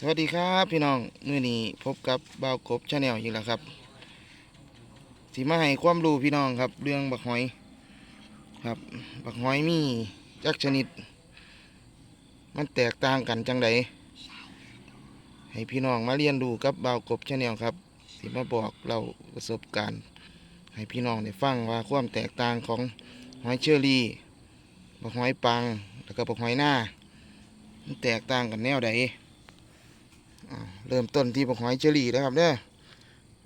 สวัสดีครับพี่น้องมื้อนี้พบกับบ่าวกบชาแนลอีกแล้วครับสิมาให้ความรู้พี่น้องครับ เรื่องบักหอยครับบักหอยมีจักชนิด มันแตกต่างกันจังใดให้พี่น้องมาเรียนรู้กับบ่าวกบชาแนลครับสิมาบอกเราประสบการณ์ ให้พี่น้องได้ฟังว่าความแตกต่างของหอยเชอรี่บักหอยปังแล้วก็บักหอยหน้ามันแตกต่างกันแนวใด เริ่มต้นที่บักหอยเชอรี่นะครับเด้อ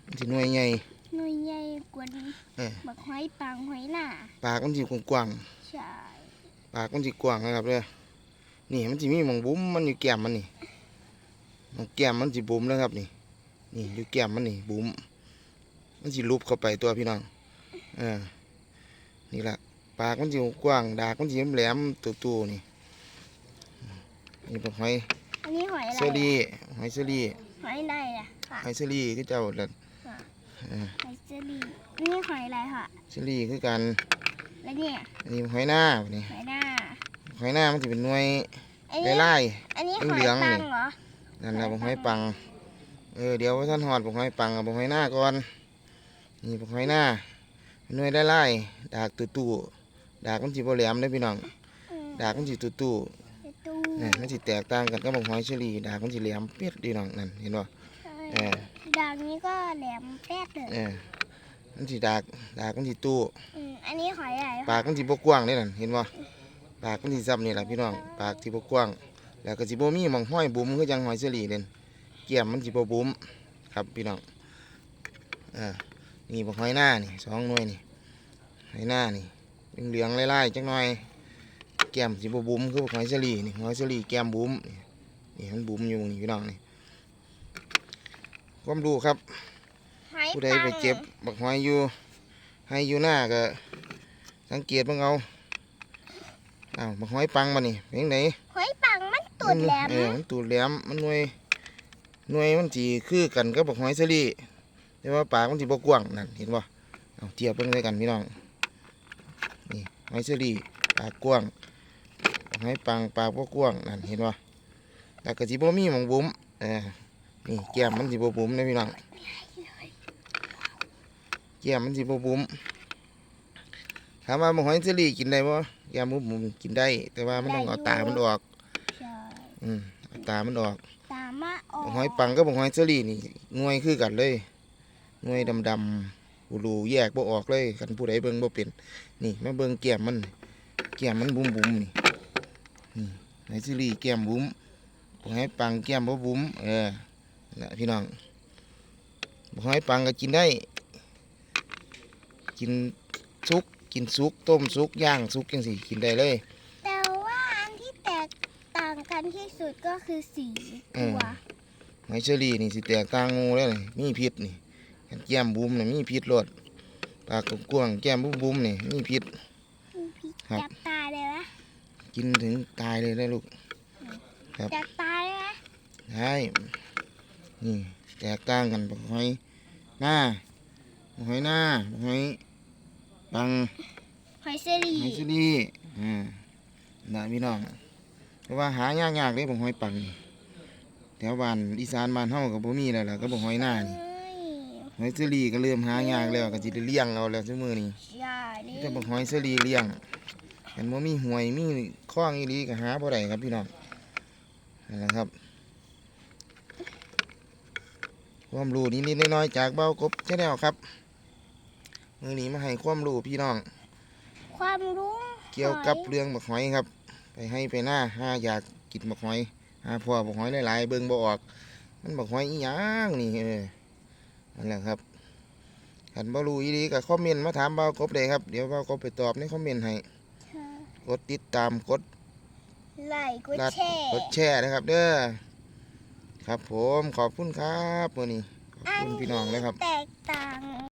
มันสิหน่วยใหญ่หน่วยใหญ่กว่าเออบักหอยปังหอยหน้าปากมันสิกว้างใช่ๆปากมันสิกว้างนะครับเด้อนี่มันสิมีหมองบุ้มมันอยู่แก้มมันนี่หมองแก้มมันสิบุ้มนะครับนี่ นี่อยู่แก้มมันนี่บุ้มมันสิลุบเข้าไปตัวพี่น้องเออนี่ละปากมันสิกว้างดากมันสิแหลมๆตัวๆนี่นี่บักหอย อันนี้หอยอะไรเชอรี่หอยเชอรี่หอยอะไรอะค่ะหอยเชอรี่ที่เจ้าละเออหอยเจอรี่อันนี้หอยอะไรค่ะเชอรี่คือกันแล้วเนี่ยอันนี้หอยหน้านี่หอยหน้า หอยหน้ามันจะเป็นหน่วยอันนี้ไล่ อันนี้หเหลือยองๆปันี่งเหรอ ๆนั่นนะบกหอยปังเออเดี๋ยวท่านหอดบกหอยปังกับบกหอยหน้าก่อนนี่บกหอยหน้าหน่วยไล่ๆดากตู้ตู้ๆดากมันสิบ่แหลมเด้อพี่น้องอืมดากมันสิตู้ตู้ ในตู้ๆนี่มันสิแตกต่างกันกับบกหอยเชอรี่ดากมันสิแหลมเปียดพี่น้องนั่นเห็นบ่ใช่เออดางนี้ก็แหลมแป๊ดเลยเออมันสิดากดากมันสิตู้อืมอันนี้หอยอะไรปากมันสิบ่กว้างเด้นั่นเห็นบ่ปากมันสิซ้ำนี่ล่ะพี่น้องปากสิบ่กว้าง แล้วก็สิบ่มีหม่องห้อยบุ๋มคือจังหอยเชอรี่เด่นเกี่ยมมันสิบ่บุ๋มครับพี่น้องเอ่านี่บ่หอยหน้านี่สองหน่วยนี่หอยหน้านี่เหลืองๆไล่ๆจังหน่อย แก้มสิบ่บุ๋มคือบ่หอยเชอรี่นี่หอยเชอรี่แก้มบุ๋มนี่นี่มันบุ๋มอยู่นี่พี่น้องนี่ความรู้ครับหอยผู้ใดปังไปเจ็บบักหอยอยู่ให้อยู่หน้าก็สังเกตเบิ่งเอาอ้าวบักหอยปังมานี่เป็นจังไดหอยปังมันตูดแหลมเออมันตูดแหลมมันหน่วยหน่วยมันสีคือกันกับบักหอยเซรี่แต่ว่าปากมันสีบกว้างนั่นเห็นบ่เอาเทียบเบิ่งด้วยกันพี่น้องนี่หอยเซรี่ปากกว้างบัก หอยปังปากบ่กว้างนั่นเห็นบ่แล้วก็สิบ่มีหม่องบุ๋มเออนี่แก้มมันสิบ่บุ๋มนะพี่น้องแก้มมันสิบ่บุ๋มถามว่าบักหอยเซรี่กินได้บ่แก้มบ่บุ๋มกินได้ แต่ว่ามันต้องเอาตามันออกใช่อืมเอาตามันออกตามมาออกหอยปังกับหอยเซอรี่นี่หน่วยคือกันเลยหน่วยดำดำๆหูรูแยกบ่ออกเลยคันผู้ใดเบิ่งบ่เป็นนี่มาเบิ่งแก้มมันแก้มมันบุ้มบุ้มๆนี่ นี่หอยเซอรี่แก้มบุ้มหอยปังแก้มบ่บุ้มเออนะพี่น้องหอยปังก็กินได้ กินสุกกินสุกต้มสุกย่างสุกจังซี่กินได้เลยแต่ว่าอันที่แตกต่างกันที่สุดก็คือสีอืตัมวหอยเชอรี่นี่สิแตกต่างงูเลยนี่มีพิษนี่แก้มบุ้มนี่มีพิษรดปากกว้างๆแก้มบุ้มบุ้มๆนี่มีพิษมีพิษครับ กินถึงตายเลยนะลูกจับตายเลยไหมใช่นี่แตกต่างกันบักหอยหน้าบักหอยหน้าบักหอยปังหอยเซรีหอยเชอรี่อ่านะพี่น้องแต่ว่าหายากๆเลยบักหอยปังนี่แถวบ้านอีสานบ้านเฮาก็บ่มีแล้วล่ะก็บักหอยหน้านี่เอ้ยหอยเชอรี่ก็เริ่มหายากแล้วก็สิได้เลี้ยงเอาแล้วซุมื้อนี้ใช่นี่จะบอกหอยเสรีเลี้ยง เห็นว่ามีหวยมีคล้องอีหลีก็หาบ่ได้ครับพี่น้องนั่นแหละครับความรู้นิดๆน้อยๆจากเบ้ากบแค่แนวครับมือนี้มาให้ความรู้พี่น้อง ความรู้เกี่ยวกับเรื่องบักหอยครับ ไปให้ไปหน้าหาอยากกินบักหอยหาพ่อบักหอยหลายๆเบิ่งบ่ออก มันบักหอยอีหยังนี่เออนั่นแหละครับขันบ่รู้อีหลีก็คอมเมนต์มาถามเบ้ากบได้ครับเดี๋ยวเบ้ากบไปตอบในคอมเมนต์ให้ กดติดตามกดไหลกดรัดแช่กดแชร์นะครับ เด้อครับผมขอบคุณครับวันนี้ขอบคุณพี่น้องเลยครับ แตกต่าง